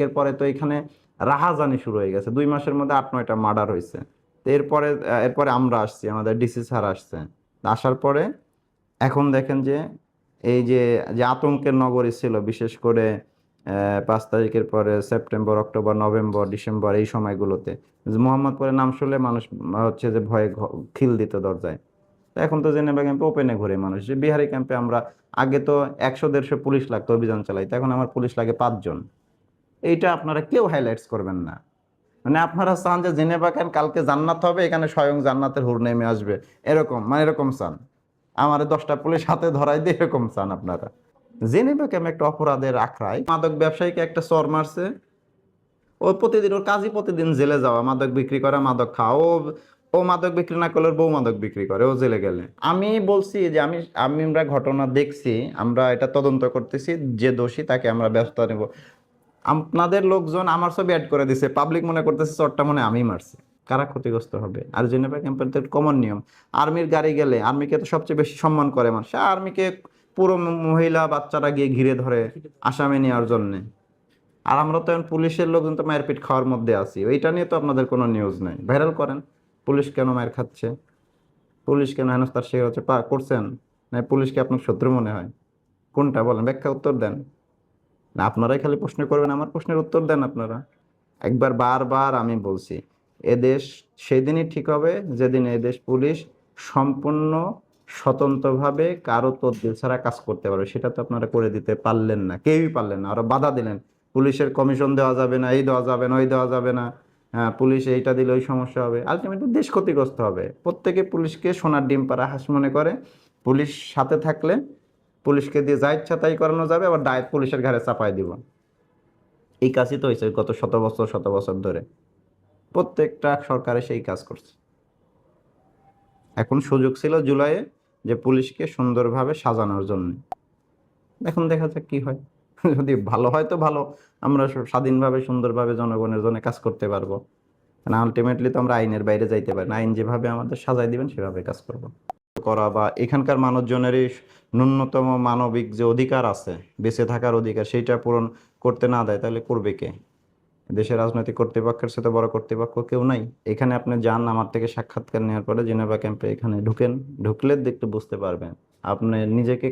তারিখের পরে তো এখানে রাহাজানি শুরু হয়ে গেছে। দুই মাসের মধ্যে আট, নয়টা মার্ডার হয়েছে। তো এরপরে এরপরে আমরা আসছি, আমাদের ডিসি স্যার আসছে। আসার পরে এখন দেখেন যে এই যে যে আতঙ্কের নগরী ছিল, বিশেষ করে পাঁচ তারিখের পরে সেপ্টেম্বর, অক্টোবর, নভেম্বর, ডিসেম্বর এই সময়গুলোতে। মোহাম্মদপুরের নাম শুনলে মানুষ হচ্ছে যে ভয়ে খিল দিত দরজায়। তো এখন তো জেনেভা ক্যাম্পে ওপেনে ঘুরে মানুষ। যে বিহারি ক্যাম্পে আমরা, আগে তো একশো, দেড়শো পুলিশ লাগতো, অভিযান চালাইতে। এখন আমার পুলিশ লাগে পাঁচজন। এইটা আপনারা কেউ হাইলাইটস করবেন না। মানে আপনারা চান যে জেনেভা ক্যাম্প কালকে জান্নাত হবে, এখানে স্বয়ং জান্নাতের হুর নেমে আসবে। এরকম মানে এরকম চান। আমার দশটা পুলিশ হাতে ধরাই দিয়ে এরকম চান আপনারা। জেনেভা ক্যাম্প একটা অপরাধের আখড়ায় মাদক ব্যবসায়ীকে একটা চর মারছে। ও প্রতিদিন, ওর কাজই প্রতিদিন জেলে যাওয়া, মাদক বিক্রি করা, মাদক খাওয়া। ও ও মাদক বিক্রি না করলে বউ মাদক বিক্রি করে, ও জেলে গেলে। আমি বলছি যে আমি আমি, আমরা ঘটনা দেখছি, আমরা এটা তদন্ত করতেছি, যে দোষী তাকে আমরা ব্যবস্থা নেব। আপনাদের লোকজন আমার ছবি অ্যাড করে দিছে। পাবলিক মনে করতেছে চরটা মনে আমি মারছি। কারা ক্ষতিগ্রস্ত হবে? আর জেনেভা ক্যাম্পের কমন নিয়ম। আর্মির গাড়ি গেলে আর্মিকে তো সবচেয়ে বেশি সম্মান করে মানুষ। আর্মিকে পুরো মহিলা বাচ্চারা গিয়ে ঘিরে ধরে আসামি নেওয়ার জন্যে। আর আমরা তো এখন পুলিশের লোকজন তো মায়ের পিট খাওয়ার মধ্যে আছি। ওইটা নিয়ে তো আপনাদের কোনো নিউজ নাই। ভাইরাল করেন। পুলিশ কেন মায়ের খাচ্ছে? পুলিশ কেন হেনস্তার শিকার হচ্ছে? করছেন? না পুলিশকে আপনার শত্রু মনে হয়? কোনটা বলেন? ব্যাখ্যা উত্তর দেন। না, আপনারাই খালি প্রশ্ন করবেন, আমার প্রশ্নের উত্তর দেন আপনারা। একবার, বারবার আমি বলছি এদেশ সেদিনই ঠিক হবে যেদিন এদেশ পুলিশ সম্পূর্ণ স্বতন্ত্রভাবে কারও তদবির ছাড়া কাজ করতে পারবে। সেটা তো আপনারা করে দিতে পারলেন না, কেউই পারলেন না, আরও বাধা দিলেন। পুলিশের কমিশন দেওয়া যাবে না, এই দেওয়া যাবে না, ওই দেওয়া যাবে না। হ্যাঁ পুলিশ এইটা দিলে ওই সমস্যা হবে। আলটিমেটলি দেশ ক্ষতিগ্রস্ত হবে। প্রত্যেকে পুলিশকে সোনার ডিম পাড়া হাঁস মনে করে। পুলিশ সাথে থাকলে পুলিশকে দিয়ে যা ইচ্ছা তাই করানো যাবে, আবার দায় পুলিশের ঘাড়ে চাপাই দিব। এই কাজই তো হয়েছে গত শত বছর শত বছর ধরে। প্রত্যেকটা সরকারে সেই কাজ করছে। এখন সুযোগ ছিল জুলাইয়ে যে পুলিশকে সুন্দরভাবে সাজানোর জন্য। এখন দেখা যাক কি হয়। যদি ভালো হয় তো ভালো, আমরা স্বাধীনভাবে, সুন্দরভাবে জনগণের জন্য কাজ করতে পারব। না আলটিমেটলি তো আমরা আইনের বাইরে যাইতে পারি না। আইন যেভাবে আমাদের সাজাই দিবেন, সেভাবে কাজ করব। করা বা এখানকার মানুষজনেরই ন্যূনতম মানবিক যে অধিকার আছে, বেঁচে থাকার অধিকার সেইটা পূরণ করতে না দেয়, তাহলে করবে কে? দেশের রাজনৈতিক কর্তৃপক্ষের সাথে বড় কর্তৃপক্ষ কেউ নাই। এখানে আপনি যান, আমার থেকে সাক্ষাৎকার নেওয়ার পরে জেনেভা ক্যাম্পে এখানে ঢুকেন, ঢুকলে দেখতে বুঝতে পারবেন। আপনি নিজেকে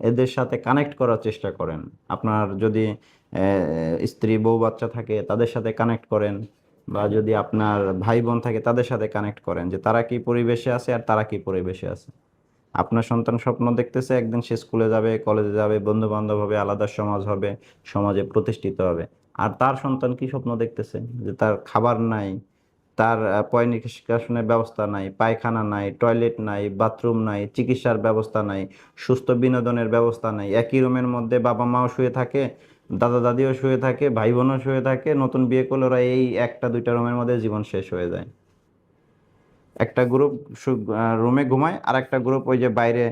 এদের সাথে কানেক্ট করার চেষ্টা করেন। আপনার যদি স্ত্রী, বউ, বাচ্চা থাকে, তাদের সাথে কানেক্ট করেন। বা যদি আপনার ভাই বোন থাকে, তাদের সাথে কানেক্ট করেন যে তারা কি পরিবেশে আছে আর তারা কি পরিবেশে আছে। আপনার সন্তান স্বপ্ন দেখতেছে, একদিন সে স্কুলে যাবে কলেজে যাবে বন্ধু বান্ধব হবে, আলাদা সমাজ হবে, সমাজে প্রতিষ্ঠিত হবে। আর তার সন্তান কি স্বপ্ন দেখতেছে? যে তার খাবার নাই, তার পয় নিষ্কাশনের ব্যবস্থা নাই, পায়খানা নাই টয়লেট নাই বাথরুম নাই, চিকিৎসার ব্যবস্থা নাই, সুস্থ বিনোদনের ব্যবস্থা নাই, একই রুমের মধ্যে বাবা মাও শুয়ে থাকে দাদা দাদিও শুয়ে থাকে ভাই বোনও শুয়ে থাকে, নতুন বিয়ে করলে ওরা এই একটা, দুইটা রুমের মধ্যে জীবন শেষ হয়ে যায়। একটা গ্রুপ রুমে ঘুমায় আর একটা গ্রুপ ওই যে বাইরে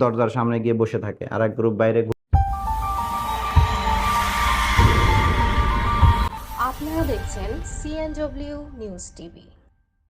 দরজার সামনে গিয়ে বসে থাকে আর এক গ্রুপ বাইরে আপনারা দেখছেন সিএনডব্লিউ নিউজ টিভি